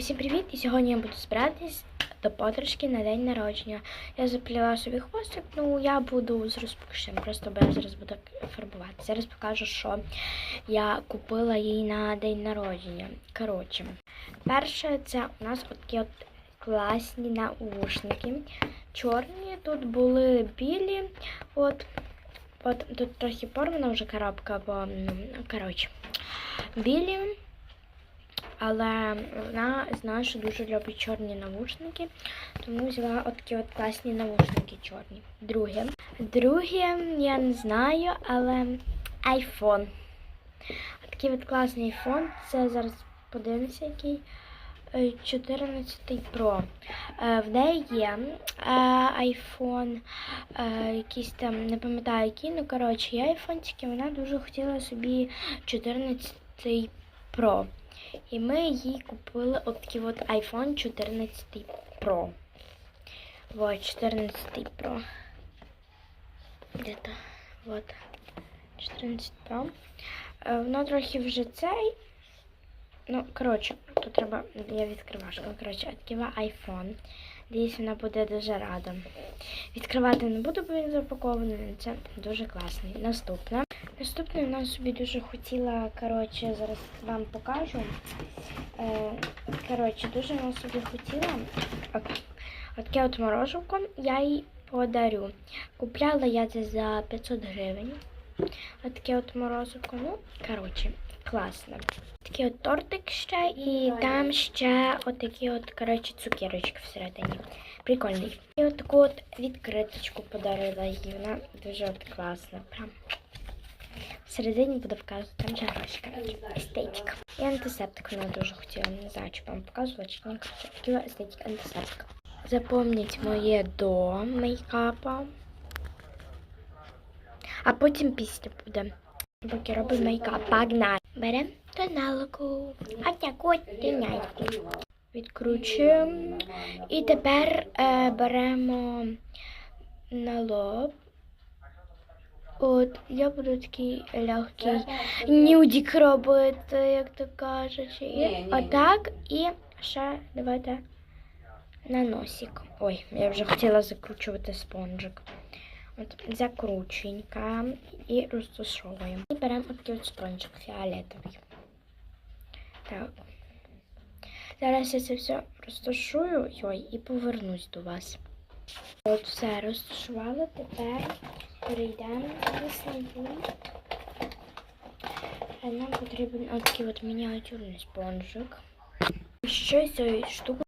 Усім привіт! І сьогодні я буду збиратись до подружки на день народження. Я запліла собі хвостик, ну я буду з розпушенням, просто бо буду фарбувати. Зараз покажу, що я купила їй на день народження. Коротше, перше, це у нас такі от класні наушники. Чорні, тут були білі. От, от тут трохи порвана вже коробка, бо ну, коротше, білі. Але вона знає, що дуже любить чорні навушники, тому взяла от такі от класні навушники чорні. Друге. Друге, я не знаю, але iPhone. Такий от класний iPhone. Це зараз подивимося, який е, 14 Pro. Е, В неї є е, iPhone, е, якийсь там, не пам'ятаю який, ну коротше, є iPhone, тільки вона дуже хотіла собі 14 Pro. І ми їй купили от такий от iPhone 14 Pro. Вот, 14 Pro. Где-то. Вот. 14 Pro. Е, Воно трохи вже цей. Ну, коротше, тут треба. Я відкривашку. Коротше, відкрива iPhone. Десь вона буде дуже рада. Відкривати не буду, бо він запакований. Це дуже класний. Наступне. Наступне вона собі дуже хотіла, коротше, зараз вам покажу. Е, коротше, дуже вона собі хотіла. От, таке от мороженко я їй подарю. Купляла я це за 500 гривень. От таке от морозиво. Ну, коротше, класно. Такий от тортик ще і там ще отакі от, коротше, цукерочки всередині. Прикольний. І от таку от відкриточку подарила їй. Вона дуже от класна. Прям. Всередині буду вказувати, там коротше, естетика. І антисептик вона дуже хотіла. Не знаю, чи вам показувала, чи ні. Коротше, такий естетик антисептик. Запомніть моє до мейкапа. А потім після буде. Поки робимо мейкап. Погнали. Беремо тоналку. А таку тінятку. Відкручуємо. І тепер е, беремо на лоб. От, я буду такий легкий нюдік робити, як то кажуть. І отак. І ще давайте на носик. Ой, я вже хотіла закручувати спонжик. От закручуємо і розташовуємо. І беремо такий от спонжик фіолетовий. Так. Зараз я це все розташую ой, і повернусь до вас. От все розташувала. Тепер перейдемо снігу. Нам потрібен от такий от мініатюрний спонжик. Ще цієї штуки